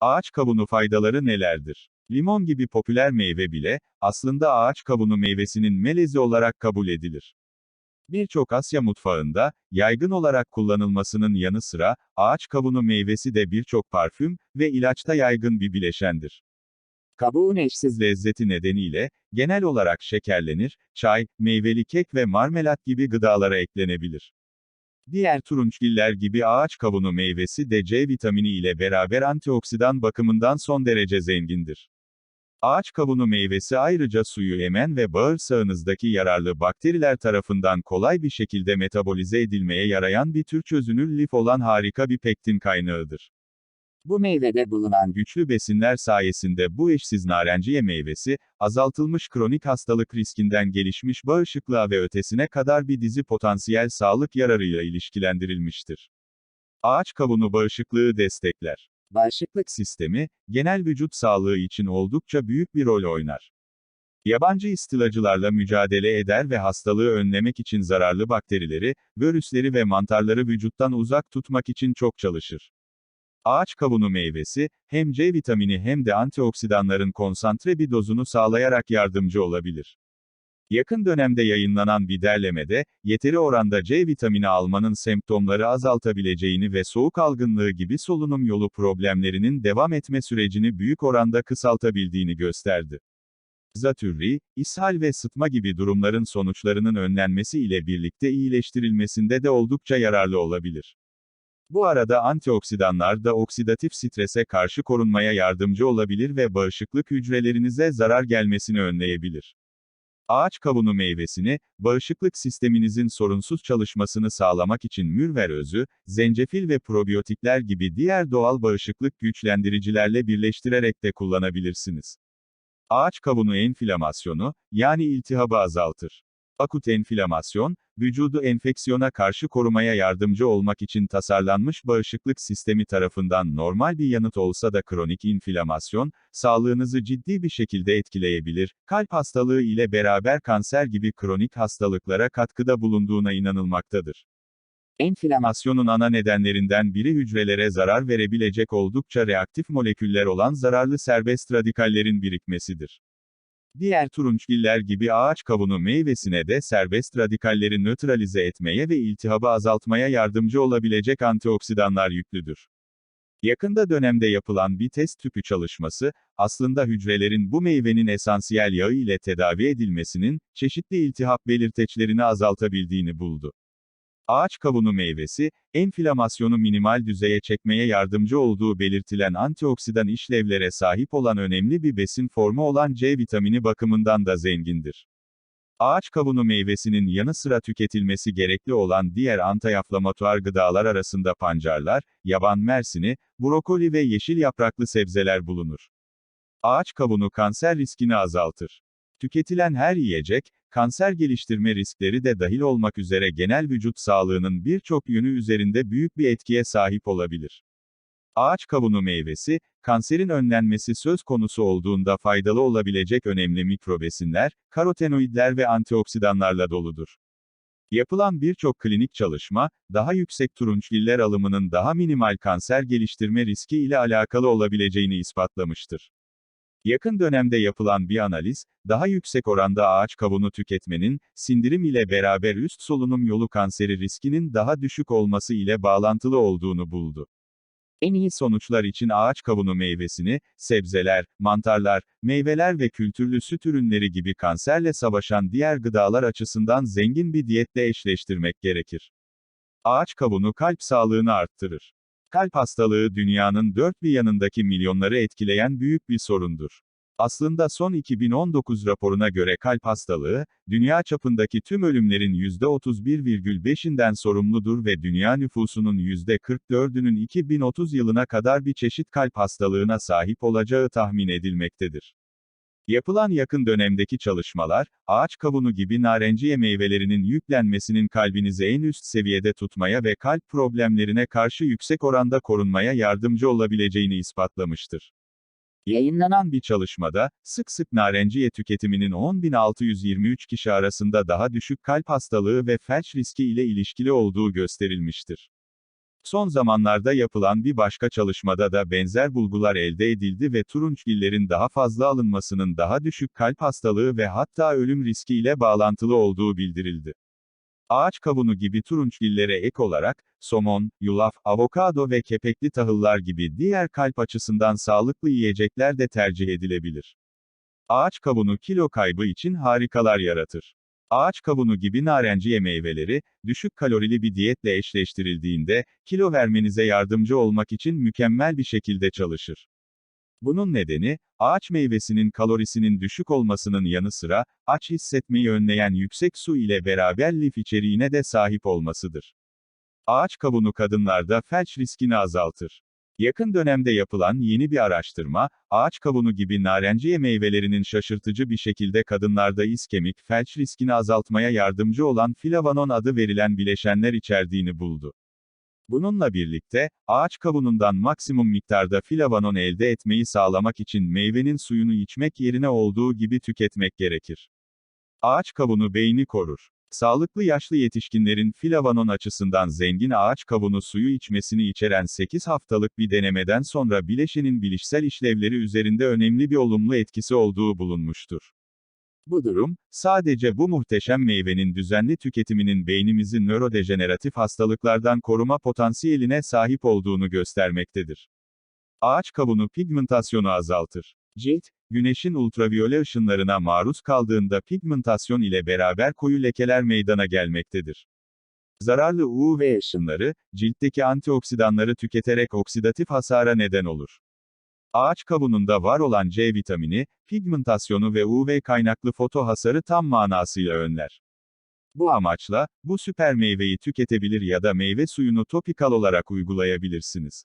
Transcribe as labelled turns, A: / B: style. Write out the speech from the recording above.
A: Ağaç kabuğunu faydaları nelerdir? Limon gibi popüler meyve bile, aslında ağaç kabuğunu meyvesinin melezi olarak kabul edilir. Birçok Asya mutfağında, yaygın olarak kullanılmasının yanı sıra, ağaç kabuğunu meyvesi de birçok parfüm ve ilaçta yaygın bir bileşendir. Kabuğun eşsiz lezzeti nedeniyle, genel olarak şekerlenir, çay, meyveli kek ve marmelat gibi gıdalara eklenebilir. Diğer turunçgiller gibi ağaç kavunu meyvesi de C vitamini ile beraber antioksidan bakımından son derece zengindir. Ağaç kavunu meyvesi ayrıca suyu emen ve bağırsağınızdaki yararlı bakteriler tarafından kolay bir şekilde metabolize edilmeye yarayan bir tür çözünür lif olan harika bir pektin kaynağıdır. Bu meyvede bulunan güçlü besinler sayesinde bu eşsiz narenciye meyvesi, azaltılmış kronik hastalık riskinden gelişmiş bağışıklığa ve ötesine kadar bir dizi potansiyel sağlık yararıyla ilişkilendirilmiştir. Ağaç kavunu bağışıklığı destekler. Bağışıklık sistemi, genel vücut sağlığı için oldukça büyük bir rol oynar. Yabancı istilacılarla mücadele eder ve hastalığı önlemek için zararlı bakterileri, virüsleri ve mantarları vücuttan uzak tutmak için çok çalışır. Ağaç kavunu meyvesi, hem C vitamini hem de antioksidanların konsantre bir dozunu sağlayarak yardımcı olabilir. Yakın dönemde yayınlanan bir derlemede, yeteri oranda C vitamini almanın semptomları azaltabileceğini ve soğuk algınlığı gibi solunum yolu problemlerinin devam etme sürecini büyük oranda kısaltabildiğini gösterdi. Zatürri, ishal ve sıtma gibi durumların sonuçlarının önlenmesi ile birlikte iyileştirilmesinde de oldukça yararlı olabilir. Bu arada antioksidanlar da oksidatif strese karşı korunmaya yardımcı olabilir ve bağışıklık hücrelerinize zarar gelmesini önleyebilir. Ağaç kavunu meyvesini, bağışıklık sisteminizin sorunsuz çalışmasını sağlamak için mürver özü, zencefil ve probiyotikler gibi diğer doğal bağışıklık güçlendiricilerle birleştirerek de kullanabilirsiniz. Ağaç kavunu enflamasyonu, yani iltihabı azaltır. Akut enflamasyon, vücudu enfeksiyona karşı korumaya yardımcı olmak için tasarlanmış bağışıklık sistemi tarafından normal bir yanıt olsa da kronik inflamasyon, sağlığınızı ciddi bir şekilde etkileyebilir, kalp hastalığı ile beraber kanser gibi kronik hastalıklara katkıda bulunduğuna inanılmaktadır. Enflamasyonun ana nedenlerinden biri hücrelere zarar verebilecek oldukça reaktif moleküller olan zararlı serbest radikallerin birikmesidir. Diğer turunçgiller gibi ağaç kavunu meyvesine de serbest radikalleri nötralize etmeye ve iltihabı azaltmaya yardımcı olabilecek antioksidanlar yüklüdür. Yakında dönemde yapılan bir test tüpü çalışması, aslında hücrelerin bu meyvenin esansiyel yağı ile tedavi edilmesinin, çeşitli iltihap belirteçlerini azaltabildiğini buldu. Ağaç kavunu meyvesi, enflamasyonu minimal düzeye çekmeye yardımcı olduğu belirtilen antioksidan işlevlere sahip olan önemli bir besin formu olan C vitamini bakımından da zengindir. Ağaç kavunu meyvesinin yanı sıra tüketilmesi gerekli olan diğer antiyaflamatuar gıdalar arasında pancarlar, yaban mersini, brokoli ve yeşil yapraklı sebzeler bulunur. Ağaç kavunu kanser riskini azaltır. Tüketilen her yiyecek, kanser geliştirme riskleri de dahil olmak üzere genel vücut sağlığının birçok yönü üzerinde büyük bir etkiye sahip olabilir. Ağaç kavunu meyvesi, kanserin önlenmesi söz konusu olduğunda faydalı olabilecek önemli mikrobesinler, karotenoidler ve antioksidanlarla doludur. Yapılan birçok klinik çalışma, daha yüksek turunçgiller alımının daha minimal kanser geliştirme riski ile alakalı olabileceğini ispatlamıştır. Yakın dönemde yapılan bir analiz, daha yüksek oranda ağaç kavunu tüketmenin, sindirim ile beraber üst solunum yolu kanseri riskinin daha düşük olması ile bağlantılı olduğunu buldu. En iyi sonuçlar için ağaç kavunu meyvesini, sebzeler, mantarlar, meyveler ve kültürlü süt ürünleri gibi kanserle savaşan diğer gıdalar açısından zengin bir diyetle eşleştirmek gerekir. Ağaç kavunu kalp sağlığını arttırır. Kalp hastalığı dünyanın dört bir yanındaki milyonları etkileyen büyük bir sorundur. Aslında son 2019 raporuna göre kalp hastalığı, dünya çapındaki tüm ölümlerin %31,5'inden sorumludur ve dünya nüfusunun %44'ünün 2030 yılına kadar bir çeşit kalp hastalığına sahip olacağı tahmin edilmektedir. Yapılan yakın dönemdeki çalışmalar, ağaç kavunu gibi narenciye meyvelerinin yüklenmesinin kalbinizi en üst seviyede tutmaya ve kalp problemlerine karşı yüksek oranda korunmaya yardımcı olabileceğini ispatlamıştır. Yayınlanan bir çalışmada, sık sık narenciye tüketiminin 10.623 kişi arasında daha düşük kalp hastalığı ve felç riski ile ilişkili olduğu gösterilmiştir. Son zamanlarda yapılan bir başka çalışmada da benzer bulgular elde edildi ve turunçgillerin daha fazla alınmasının daha düşük kalp hastalığı ve hatta ölüm riski ile bağlantılı olduğu bildirildi. Ağaç kavunu gibi turunçgillere ek olarak, somon, yulaf, avokado ve kepekli tahıllar gibi diğer kalp açısından sağlıklı yiyecekler de tercih edilebilir. Ağaç kavunu kilo kaybı için harikalar yaratır. Ağaç kavunu gibi narenciye meyveleri, düşük kalorili bir diyetle eşleştirildiğinde, kilo vermenize yardımcı olmak için mükemmel bir şekilde çalışır. Bunun nedeni, ağaç meyvesinin kalorisinin düşük olmasının yanı sıra, aç hissetmeyi önleyen yüksek su ile beraber lif içeriğine de sahip olmasıdır. Ağaç kavunu kadınlarda felç riskini azaltır. Yakın dönemde yapılan yeni bir araştırma, ağaç kavunu gibi narenciye meyvelerinin şaşırtıcı bir şekilde kadınlarda iskemik felç riskini azaltmaya yardımcı olan flavonon adı verilen bileşenler içerdiğini buldu. Bununla birlikte, ağaç kavunundan maksimum miktarda flavonon elde etmeyi sağlamak için meyvenin suyunu içmek yerine olduğu gibi tüketmek gerekir. Ağaç kavunu beyni korur. Sağlıklı yaşlı yetişkinlerin flavonon açısından zengin ağaç kavunu suyu içmesini içeren 8 haftalık bir denemeden sonra bileşenin bilişsel işlevleri üzerinde önemli bir olumlu etkisi olduğu bulunmuştur. Bu durum, sadece bu muhteşem meyvenin düzenli tüketiminin beynimizi nörodejeneratif hastalıklardan koruma potansiyeline sahip olduğunu göstermektedir. Ağaç kavunu pigmentasyonu azaltır. Cilt, güneşin ultraviyole ışınlarına maruz kaldığında pigmentasyon ile beraber koyu lekeler meydana gelmektedir. Zararlı UV ışınları, ciltteki antioksidanları tüketerek oksidatif hasara neden olur. Ağaç kavununda var olan C vitamini, pigmentasyonu ve UV kaynaklı foto hasarı tam manasıyla önler. Bu amaçla, bu süper meyveyi tüketebilir ya da meyve suyunu topikal olarak uygulayabilirsiniz.